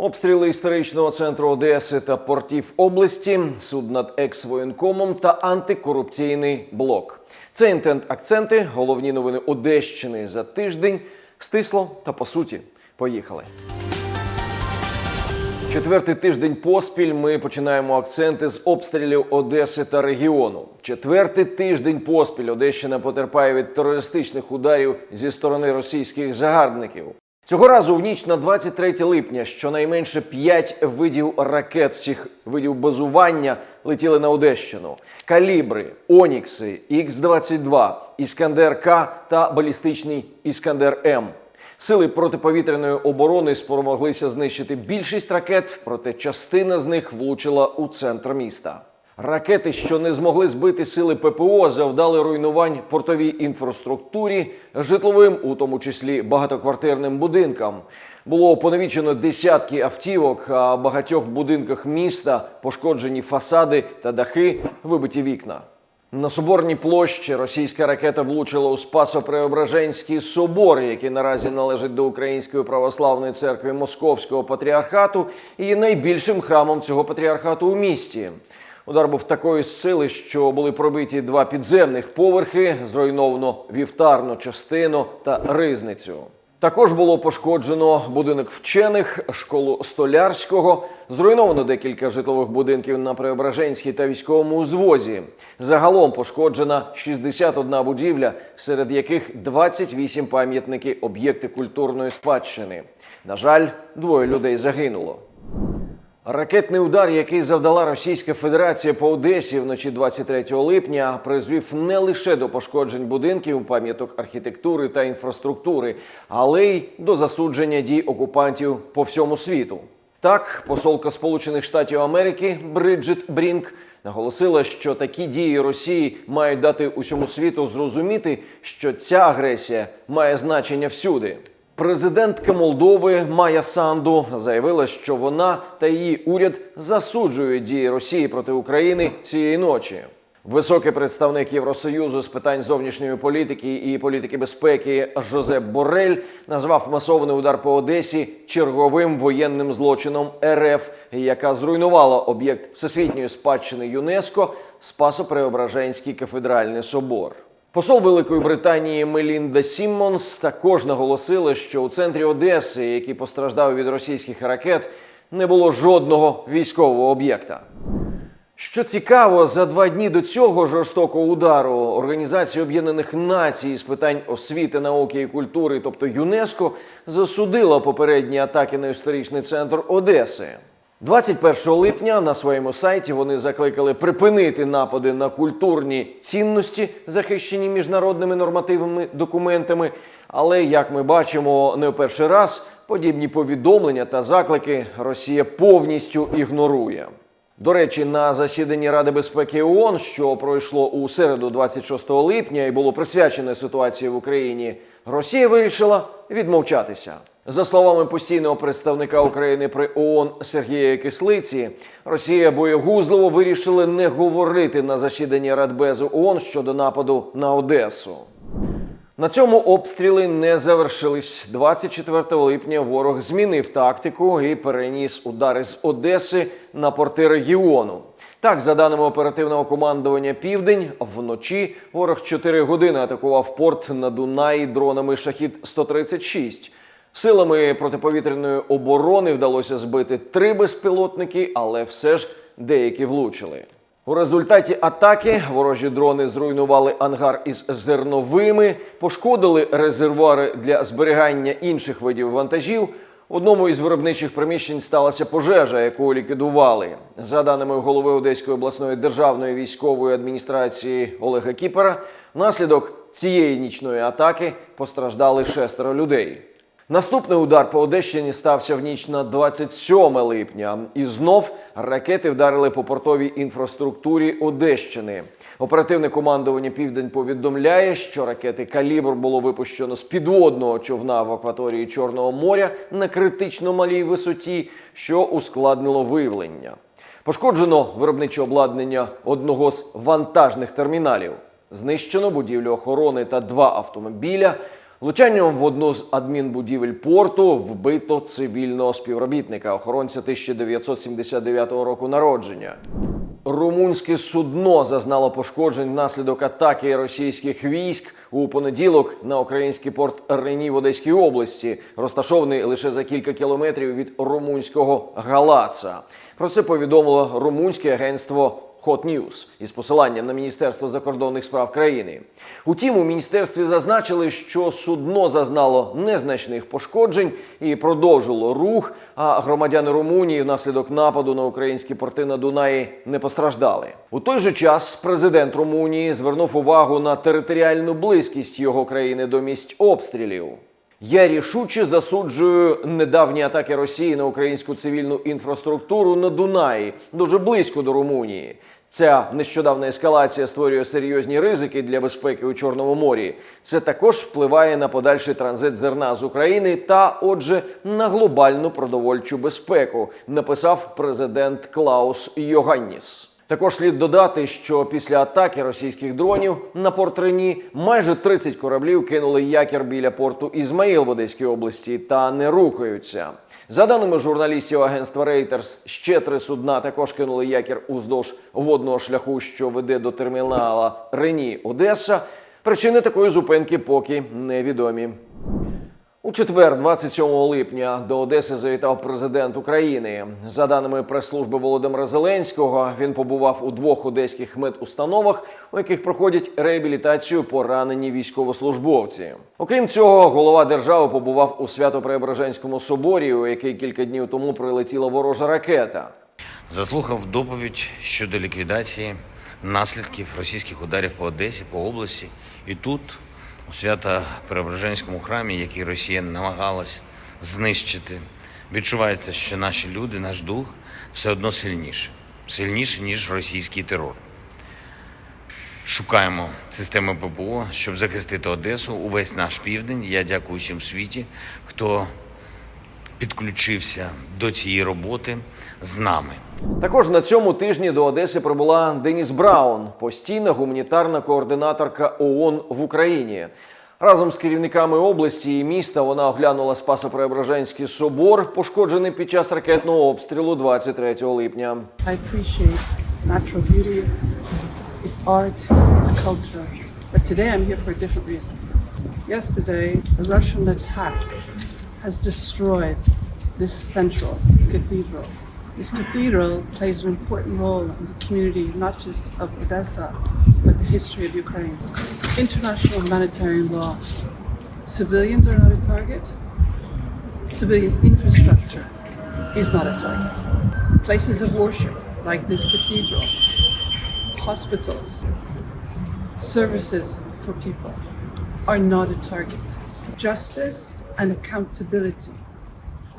Обстріли історичного центру Одеси та портів області, суд над екс-воєнкомом та антикорупційний блок. Це інтент акценти, головні новини Одещини за тиждень. Стисло та по суті. Поїхали. Четвертий тиждень поспіль ми починаємо акценти з обстрілів Одеси та регіону. Четвертий тиждень поспіль Одещина потерпає від терористичних ударів зі сторони російських загарбників. Цього разу в ніч на 23 липня щонайменше 5 видів ракет всіх видів базування летіли на Одещину: калібри, Онікси, Х-22, Іскандер К та балістичний Іскандер М. Сили протиповітряної оборони спромоглися знищити більшість ракет, проте частина з них влучила у центр міста. Ракети, що не змогли збити сили ППО, завдали руйнувань портовій інфраструктурі, житловим, у тому числі багатоквартирним будинкам. Було поневічено десятки автівок, а в багатьох будинках міста пошкоджені фасади та дахи, вибиті вікна. На соборній площі російська ракета влучила у Спасо-Преображенський собор, який наразі належить до Української православної церкви Московського патріархату і є найбільшим храмом цього патріархату у місті. Удар був такої сили, що були пробиті два підземних поверхи, зруйновано вівтарну частину та ризницю. Також було пошкоджено будинок вчених, школу столярського, зруйновано декілька житлових будинків на Преображенській та військовому узвозі. Загалом пошкоджена 61 будівля, серед яких 28 пам'ятники об'єкти культурної спадщини. На жаль, двоє людей загинуло. Ракетний удар, який завдала Російська Федерація по Одесі вночі 23 липня, призвів не лише до пошкоджень будинків, пам'яток архітектури та інфраструктури, але й до засудження дій окупантів по всьому світу. Так, посолка Сполучених Штатів Америки Бриджит Брінк наголосила, що такі дії Росії мають дати усьому світу зрозуміти, що ця агресія має значення всюди. Президентка Молдови Майя Санду заявила, що вона та її уряд засуджують дії Росії проти України цієї ночі. Високий представник Євросоюзу з питань зовнішньої політики і політики безпеки Жозеп Борель назвав масований удар по Одесі черговим воєнним злочином РФ, яка зруйнувала об'єкт всесвітньої спадщини ЮНЕСКО Спасо-Преображенський кафедральний собор. Посол Великої Британії Мелінда Сіммонс також наголосила, що у центрі Одеси, який постраждав від російських ракет, не було жодного військового об'єкта. Що цікаво, за два дні до цього жорстокого удару Організація Об'єднаних Націй з питань освіти, науки і культури, тобто ЮНЕСКО, засудила попередні атаки на історичний центр Одеси. 21 липня на своєму сайті вони закликали припинити напади на культурні цінності, захищені міжнародними нормативними документами. Але як ми бачимо, не в перший раз подібні повідомлення та заклики Росія повністю ігнорує. До речі, на засіданні Ради безпеки ООН, що пройшло у середу, 26 липня, і було присвячене ситуації в Україні, Росія вирішила відмовчатися. За словами постійного представника України при ООН Сергія Кислиці, Росія боєгузливо вирішили не говорити на засіданні Радбезу ООН щодо нападу на Одесу. На цьому обстріли не завершились. 24 липня ворог змінив тактику і переніс удари з Одеси на порти регіону. Так, за даними оперативного командування Південь, вночі ворог 4 години атакував порт на Дунаї дронами Шахід 136 Силами протиповітряної оборони вдалося збити три безпілотники, але все ж деякі влучили. У результаті атаки ворожі дрони зруйнували ангар із зерновими, пошкодили резервуари для зберігання інших видів вантажів. В одному із виробничих приміщень сталася пожежа, яку ліквідували. За даними голови Одеської обласної державної військової адміністрації Олега Кіпера, внаслідок цієї нічної атаки постраждали шестеро людей. Наступний удар по Одещині стався в ніч на 27 липня, і знов ракети вдарили по портовій інфраструктурі Одещини. Оперативне командування Південь повідомляє, що ракети Калібр було випущено з підводного човна в акваторії Чорного моря на критично малій висоті, що ускладнило виявлення. Пошкоджено виробниче обладнання одного з вантажних терміналів. Знищено будівлю охорони та два автомобіля. Влучанням в одну з адмінбудівель порту вбито цивільного співробітника, охоронця 1979 року народження. Румунське судно зазнало пошкоджень внаслідок атаки російських військ у понеділок на український порт Рені в Одеській області, розташований лише за кілька кілометрів від румунського Галаца. Про це повідомило румунське агентство Hot News із посиланням на Міністерство закордонних справ країни. Утім, у міністерстві зазначили, що судно зазнало незначних пошкоджень і продовжило рух. А громадяни Румунії внаслідок нападу на українські порти на Дунаї не постраждали. У той же час президент Румунії звернув увагу на територіальну близькість його країни до місць обстрілів. Я рішуче засуджую недавні атаки Росії на українську цивільну інфраструктуру на Дунаї, дуже близько до Румунії. Ця нещодавна ескалація створює серйозні ризики для безпеки у Чорному морі. Це також впливає на подальший транзит зерна з України та, отже, на глобальну продовольчу безпеку, написав президент Клаус Йоганніс. Також слід додати, що після атаки російських дронів на порт Рені майже 30 кораблів кинули якір біля порту Ізмаїл в Одеській області та не рухаються. За даними журналістів агентства Reuters, ще три судна також кинули якір уздовж водного шляху, що веде до термінала Рені Одеса. Причини такої зупинки поки невідомі. У четвер, 27 липня, до Одеси завітав президент України. За даними прес-служби Володимира Зеленського, він побував у двох одеських медустановах, у яких проходять реабілітацію поранені військовослужбовці. Окрім цього, голова держави побував у Свято-Преображенському соборі, у який кілька днів тому прилетіла ворожа ракета. заслухав доповідь щодо ліквідації наслідків російських ударів по Одесі, по області. І тут, у свято-преображенському храмі, який Росія намагалась знищити, відчувається, що наші люди, наш дух все одно сильніше, сильніше, ніж російський терор. Шукаємо системи ППО, щоб захистити Одесу, увесь наш південь. Я дякую всім світі, хто підключився до цієї роботи з нами. Також на цьому тижні до Одеси прибула Деніс Браун, постійна гуманітарна координаторка ООН в Україні. Разом з керівниками області і міста вона оглянула Спасо-Преображенський собор, пошкоджений під час ракетного обстрілу 23 липня. I appreciate natural beauty, its art, its culture. But today I'm here for a different reason. Yesterday, a Russian attack has destroyed this central cathedral. This cathedral plays an important role in the community, not just of Odessa, but the history of Ukraine. International humanitarian law. Civilians are not a target. Civilian infrastructure is not a target. Places of worship, like this cathedral, hospitals, services for people, are not a target. Justice and accountability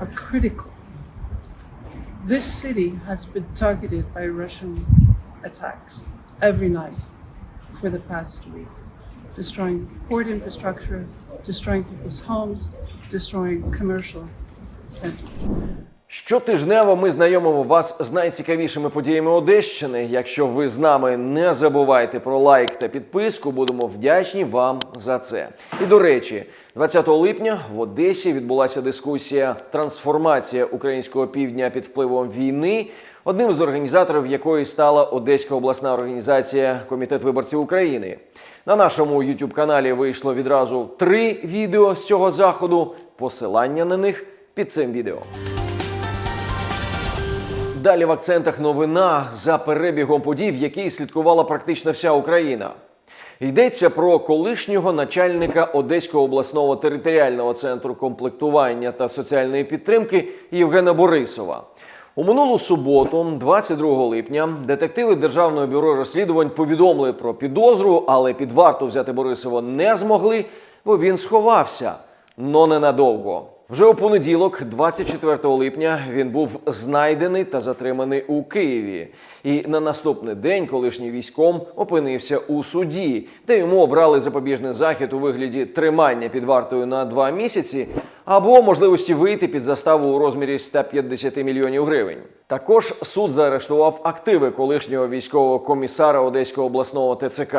are critical. This city has been targeted by Russian attacks every night for the past week, destroying port infrastructure, destroying people's homes, destroying commercial centers. Щотижнево ми знайомимо вас з найцікавішими подіями Одещини. Якщо ви з нами не забувайте про лайк та підписку, будемо вдячні вам за це. І до речі, 20 липня в Одесі відбулася дискусія Трансформація українського півдня під впливом війни. Одним з організаторів якої стала Одеська обласна організація Комітет виборців України. На нашому youtube каналі вийшло відразу три відео з цього заходу. Посилання на них під цим відео. Далі в акцентах новина за перебігом подій, в якій слідкувала практично вся Україна. Йдеться про колишнього начальника Одеського обласного територіального центру комплектування та соціальної підтримки Євгена Борисова. У минулу суботу, 22 липня, детективи Державного бюро розслідувань повідомили про підозру, але під варту взяти Борисова не змогли, бо він сховався, но ненадовго. Вже у понеділок, 24 липня, він був знайдений та затриманий у Києві. І на наступний день колишній військом опинився у суді, де йому обрали запобіжний захід у вигляді тримання під вартою на два місяці або можливості вийти під заставу у розмірі 150 мільйонів гривень. Також суд заарештував активи колишнього військового комісара Одеського обласного ТЦК.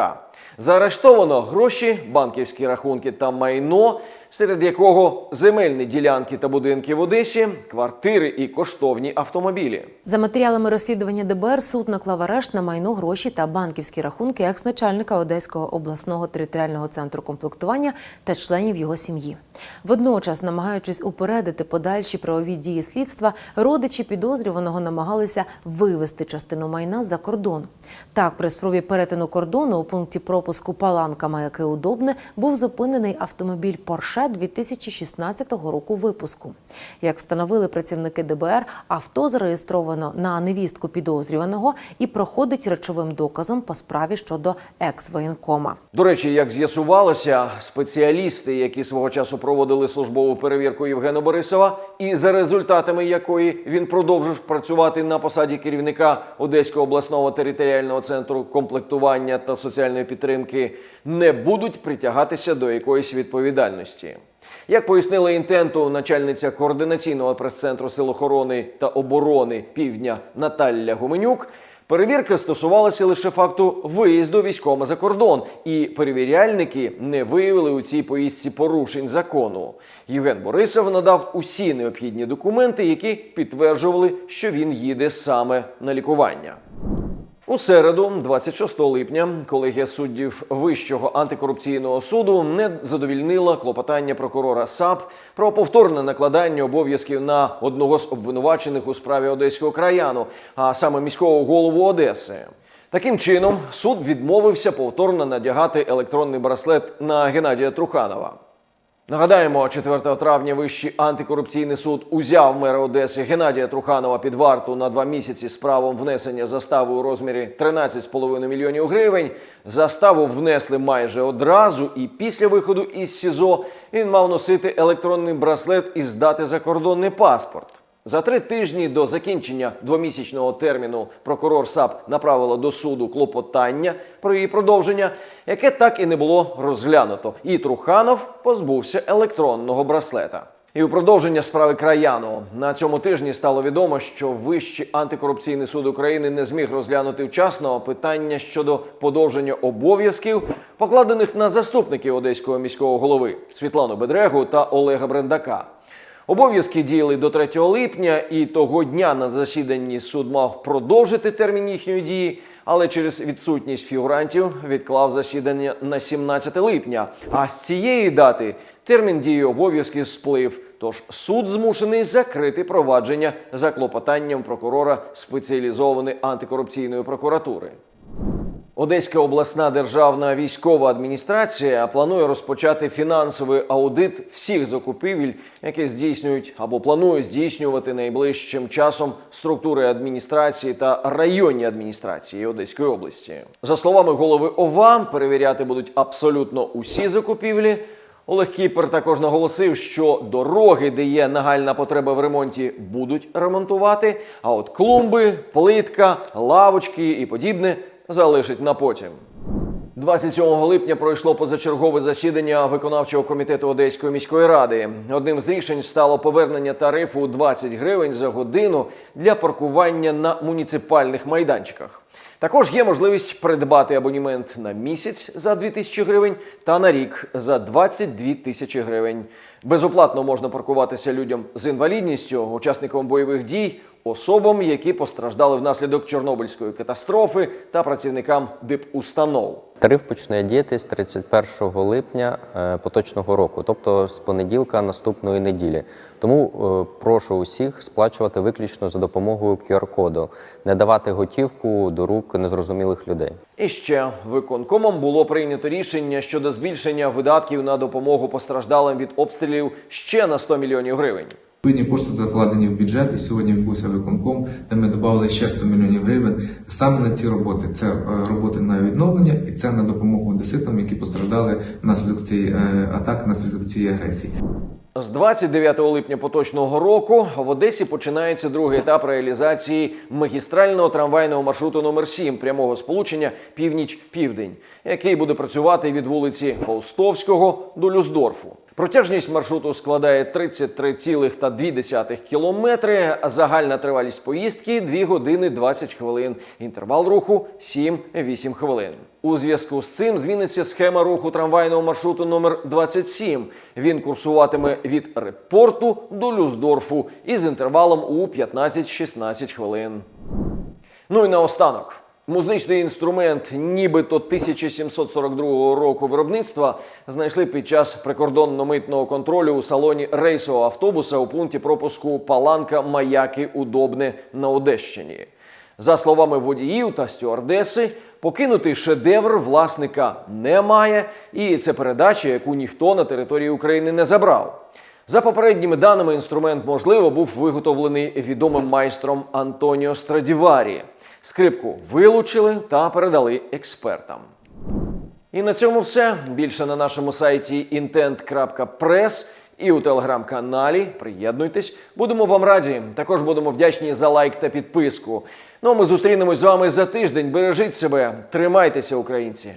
Заарештовано гроші, банківські рахунки та майно, серед якого земельні ділянки та будинки в Одесі, квартири і коштовні автомобілі. За матеріалами розслідування ДБР суд наклав арешт на майно гроші та банківські рахунки екс-начальника Одеського обласного територіального центру комплектування та членів його сім'ї. Водночас, намагаючись упередити подальші правові дії слідства, родичі підозрюваного намагалися вивести частину майна за кордон. Так, при спробі перетину кордону у пункті пропуску Паланка Маяки Удобне був зупинений автомобіль Порше 2016 року випуску. Як встановили працівники ДБР, авто зареєстровано на невістку підозрюваного і проходить речовим доказом по справі щодо екс-воєнкома. До речі, як з'ясувалося, спеціалісти, які свого часу проводили службову перевірку Євгена Борисова, і за результатами якої він продовжив працювати на посаді керівника Одеського обласного територіального центру комплектування та соціальної підтримки, не будуть притягатися до якоїсь відповідальності. Як пояснила інтенту начальниця координаційного прес-центру Сил охорони та оборони Півдня Наталя Гуменюк, перевірка стосувалася лише факту виїзду військома за кордон, і перевіряльники не виявили у цій поїздці порушень закону. Євген Борисов надав усі необхідні документи, які підтверджували, що він їде саме на лікування. У середу, 26 липня, колегія суддів Вищого антикорупційного суду не задовільнила клопотання прокурора САП про повторне накладання обов'язків на одного з обвинувачених у справі одеського краяну, а саме міського голову Одеси. Таким чином, суд відмовився повторно надягати електронний браслет на Геннадія Труханова. Нагадаємо, 4 травня Вищий антикорупційний суд узяв мера Одеси Геннадія Труханова під варту на два місяці з правом внесення застави у розмірі 13,5 мільйонів гривень. Заставу внесли майже одразу, і після виходу із СІЗО він мав носити електронний браслет і здати закордонний паспорт. За три тижні до закінчення двомісячного терміну прокурор САП направила до суду клопотання про її продовження, яке так і не було розглянуто. І Труханов позбувся електронного браслета. І у продовження справи краяну на цьому тижні стало відомо, що Вищий антикорупційний суд України не зміг розглянути вчасно питання щодо подовження обов'язків, покладених на заступників одеського міського голови Світлану Бедрегу та Олега Брендака. Обов'язки діяли до 3 липня, і того дня на засіданні суд мав продовжити термін їхньої дії, але через відсутність фігурантів відклав засідання на 17 липня. А з цієї дати термін дії обов'язків сплив. Тож суд змушений закрити провадження за клопотанням прокурора спеціалізованої антикорупційної прокуратури. Одеська обласна державна військова адміністрація планує розпочати фінансовий аудит всіх закупівель, які здійснюють або планують здійснювати найближчим часом структури адміністрації та районні адміністрації Одеської області. За словами голови ОВА, перевіряти будуть абсолютно усі закупівлі. Олег Кіпер також наголосив, що дороги, де є нагальна потреба в ремонті, будуть ремонтувати. А от клумби, плитка, лавочки і подібне залишить на потім. 27 липня пройшло позачергове засідання виконавчого комітету Одеської міської ради. Одним з рішень стало повернення тарифу у 20 гривень за годину для паркування на муніципальних майданчиках. Також є можливість придбати абонімент на місяць за 2 тисячі гривень та на рік за 22 тисячі гривень. Безоплатно можна паркуватися людям з інвалідністю, учасникам бойових дій, особам, які постраждали внаслідок Чорнобильської катастрофи, та працівникам дипустанов. Тариф почне діяти з 31 липня е, поточного року, тобто з понеділка наступної неділі. Тому е, прошу усіх сплачувати виключно за допомогою QR-коду, не давати готівку до рук незрозумілих людей. І ще виконкомом було прийнято рішення щодо збільшення видатків на допомогу постраждалим від обстрілів ще на 100 мільйонів гривень. Відповідні кошти закладені в бюджет, і сьогодні відбувся виконком, де ми додали ще 100 мільйонів гривень саме на ці роботи. Це е, роботи на відновлення і це на допомогу одеситам, які постраждали внаслідок цієї е, атаки, внаслідок цієї агресії. З 29 липня поточного року в Одесі починається другий етап реалізації магістрального трамвайного маршруту номер 7 прямого сполучення північ-південь, який буде працювати від вулиці Фаустовського до Люсдорфу. Протяжність маршруту складає 33,2 кілометри, загальна тривалість поїздки 2 години 20 хвилин. Інтервал руху 7-8 хвилин. У зв'язку з цим зміниться схема руху трамвайного маршруту номер 27. Він курсуватиме від Репорту до Люсдорфу із інтервалом у 15-16 хвилин. Ну і наостанок. Музичний інструмент, нібито 1742 року виробництва, знайшли під час прикордонно-митного контролю у салоні рейсового автобуса у пункті пропуску Паланка Маяки Удобне на Одещині. За словами водіїв та стюардеси, покинутий шедевр власника немає, і це передача, яку ніхто на території України не забрав. За попередніми даними, інструмент, можливо, був виготовлений відомим майстром Антоніо Страдіварі. Скрипку вилучили та передали експертам. І на цьому все. Більше на нашому сайті intent.press і у телеграм-каналі. Приєднуйтесь, будемо вам раді. Також будемо вдячні за лайк та підписку. Ну а ми зустрінемось з вами за тиждень. Бережіть себе, тримайтеся, українці.